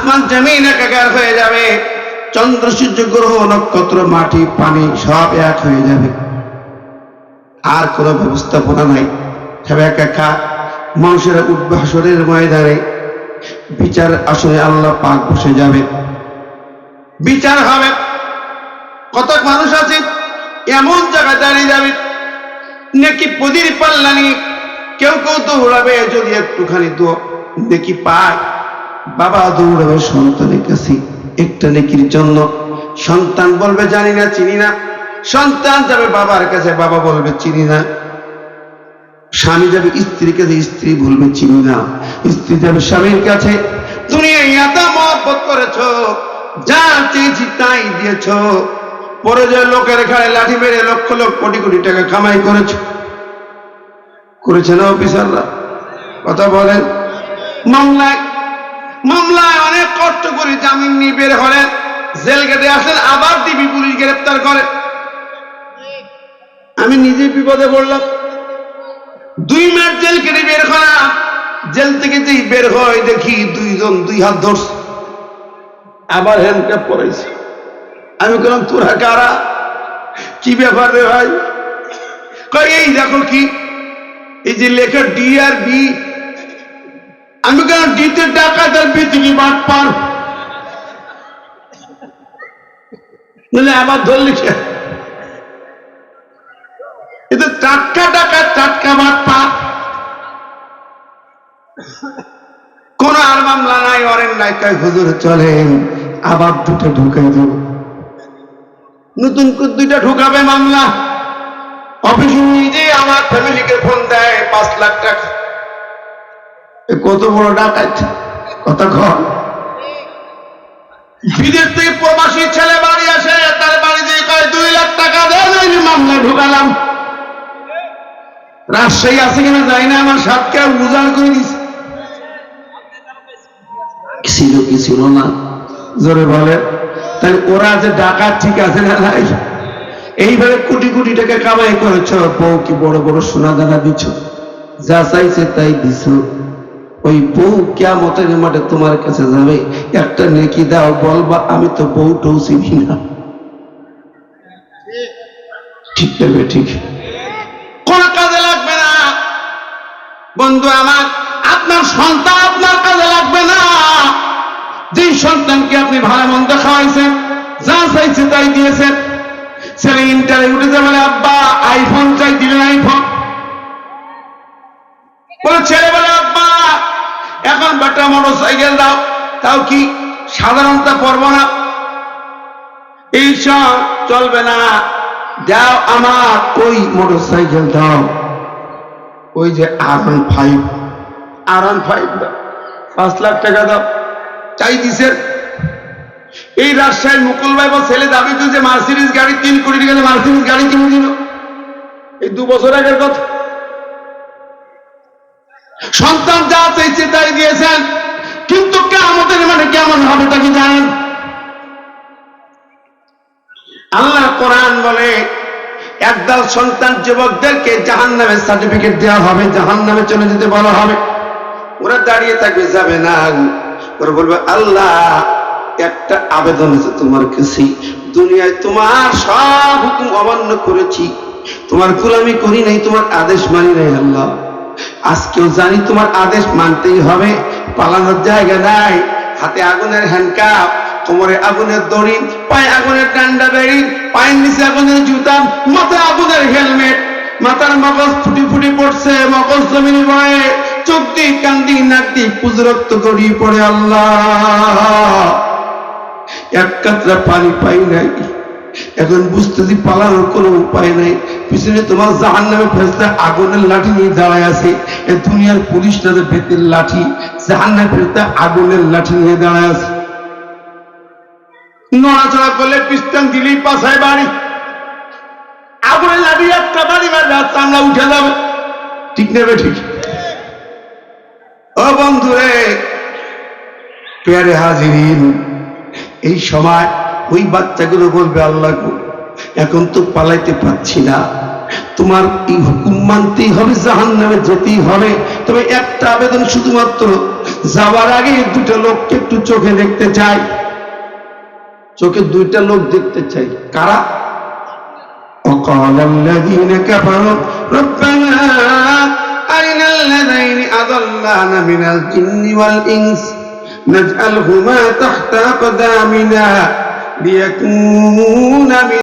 আসমান জমিন একাকার হয়ে যাবে। চন্দ্র, সূর্য, গ্রহ, নক্ষত্র, মাটি, পানি সব এক হয়ে যাবে। আর কোনো ব্যবস্থাপনা নাই। সব এক একা মানুষেরা হাসরের ময়দানে বিচার আসলে আল্লাহ পাক বসে যাবে। বিচার হবে। কত মানুষ আছে, এমন জায়গায় দাঁড়িয়ে যাবে, নাকি পদির নিয়ে কেউ কেউ দৌড়াবে যদি একটুখানি তো দেখি পায়। বাবা দৌড়াবে সন্তানের কাছে একটা নেকির জন্য। সন্তান বলবে, জানি না, চিনি না। সন্তান যাবে বাবার কাছে, বাবা বলবে, চিনি না। স্বামী যাবে স্ত্রীর কাছে, স্ত্রী বলবে, চিনি না। স্ত্রী যাবে স্বামীর কাছে তুমি এত মহব্বত করেছ, যা চেয়েছি তাই দিয়েছ। পরে যে লোকের ঘাড়ে লাঠি মেরে লক্ষ লক্ষ কোটি কোটি টাকা কামাই করেছ। করেছে না অফিসাররা? কথা বলেন। মামলায় মামলায় অনেক কষ্ট করে জামিন নিয়ে বের হলেন। জেল গেটে আসেন, আবার দিবি পুলিশ গ্রেপ্তার করে। আমি নিজে বিপদে পড়লাম। দুই মাস জেল কেটে বের করা। জেল থেকে যেই বের হয়, দেখি দুইজন দুই হাত ধরছে। আবার হ্যান্ডক্যাপ পরাইছে। আমি বললাম, তোরা কারা? কি ব্যাপার রে ভাই? কয়, এই দেখো কি, এই যে লেখা ডি আর বি আমি কেন ডিতে টাকা তার পৃথিবী পার? আবার ধরলি টাটকা টাকা টাটকা কোন আর মামলা নাই, অরেন নাই হুজুরে চলেন, আবার দুটো ঢুকাই দেব। নতুন দুইটা ঢুকাবে মামলা। অফিস নিজে আমার ফ্যামিলিকে ফোন দেয়, পাঁচ লাখ টাকা। কত বড় ডাকাত? কত ঘর বিদেশ থেকে প্রবাসী ছেলে বাড়ি আসে তার বাড়ি দিয়ে কয় দুই লাখ টাকা ওই মামলা ঢুকালাম। রাজশাহী আছে কিনা যাই না আমার সাতকে উজাড় করে দিছে। ছিল কি ছিল না? জোরে বলে। তাই ওরা যে ডাকাত ঠিক আছে না নাই? এইভাবে কোটি কোটি টাকা কামাই করেছ বউ কি বড় বড় সোনা দানা দিছ? যা চাইছে তাই দিছ। ওই বউ কেমতের মাঠে তোমার কাছে যাবে। একটা নেকি দাও, বলবা, আমি তো বউটাও চিনি না। ঠিক দেবে ঠিক। কোন কাজে লাগবে না। বন্ধু আমার, আপনার সন্তান আপনার কাজে লাগবে না। যে সন্তানকে আপনি ভালো মন্দ খাওয়াইছেন, যা চাইছে তাই দিয়েছেন। ছেলে ইন্টারে উঠেছে বলে, আব্বা আইফোন চাই দিলেন আইফোন বাটা মোটর সাইকেল দাও, তাও কি সাধারণত পড়ব না? এইসব চলবে না। দাও আমার ওই মোটর সাইকেল দাও। ওই যে আর ফাইভ আর ফাইভ দাও। পাঁচ লাখ টাকা দাও। চাই দিছে এই রাজশাহীর মুকুল ভাই বা ছেলে দাবি যে মার্সিডিস গাড়ি তিন কোটি টাকা মার্সিডিস গাড়ি কিনে দিল। এই দু বছর আগের কথা। চাইছে তাই দিয়েছেন কিন্তু কেমতের মানে কেমন হবে তা কি জানেন? আল্লাহ কোরআন বলে, একদল সন্তান যুবকদেরকে জাহান নামে সার্টিফিকেট দেওয়া হবে জাহান নামে চলে যেতে বলা হবে। ওরা দাঁড়িয়ে থাকবে, যাবে না। ওরা বলবে, আল্লাহ, একটা আবেদন আছে তোমার কাছে। দুনিয়ায় তোমার সব হুকুম অমান্য করেছি। তোমার গোলামি করি নাই, তোমার আদেশ মানি নাই আল্লাহ। আজকেও জানি তোমার আদেশ মানতেই হবে, পালানোর জায়গা নাই। হাতে আগুনের হ্যান্ডকাপ কোমরে আগুনের দড়ি, পায়ে আগুনের ডান্ডা বেড়ি, পায়ের নিচে আগুনের জুতা, মাথায় আগুনের হেলমেট। মাথার মগজ ফুটি ফুটি পড়ছে, মগজ জমিনে বয়ে। চোখ দিয়ে কান্দি নাক দিয়ে পুজরক্ত গড়িয়ে পড়ে আল্লাহ। এক কাতরা পানি পাই নাই। এখন বুঝতেছি পালানোর কোনো উপায় নাই। পিছনে তোমার জাহান নামে ফেসতে আগুনের লাঠি নিয়ে দাঁড়ায় আছে। এ দুনিয়ার পুলিশ তাদের ভেতের লাঠি জাহান নামে ফেসতে আগুনের লাঠি নিয়ে দাঁড়ায় আছে। নড়াচড়া করলে পিস্তান দিলেই পাশায় বাড়ি। আগুনের লাঠি একটা বাড়ি বাড়ি আমরা উঠে যাবে। ঠিক নেবে ঠিক? ও বন্ধুরে, পেয়ারে হাজিরিন, এই সময় ওই বাচ্চাগুলো বলবে, আল্লাহ এখন তো পালাইতে পারছি না তোমার এই হুকুম মানতেই হবে জাহান নামে যেতেই হবে তবে একটা আবেদন শুধুমাত্র যাওয়ার আগে দুটো লোককে একটু চোখে দেখতে চাই চোখে দুইটা লোক দেখতে চাই কারা وقال الذين كفروا ربنا أرنا الذين أضلانا من الجن والإنس نجعلهما تحت أقدامنا ليكونا من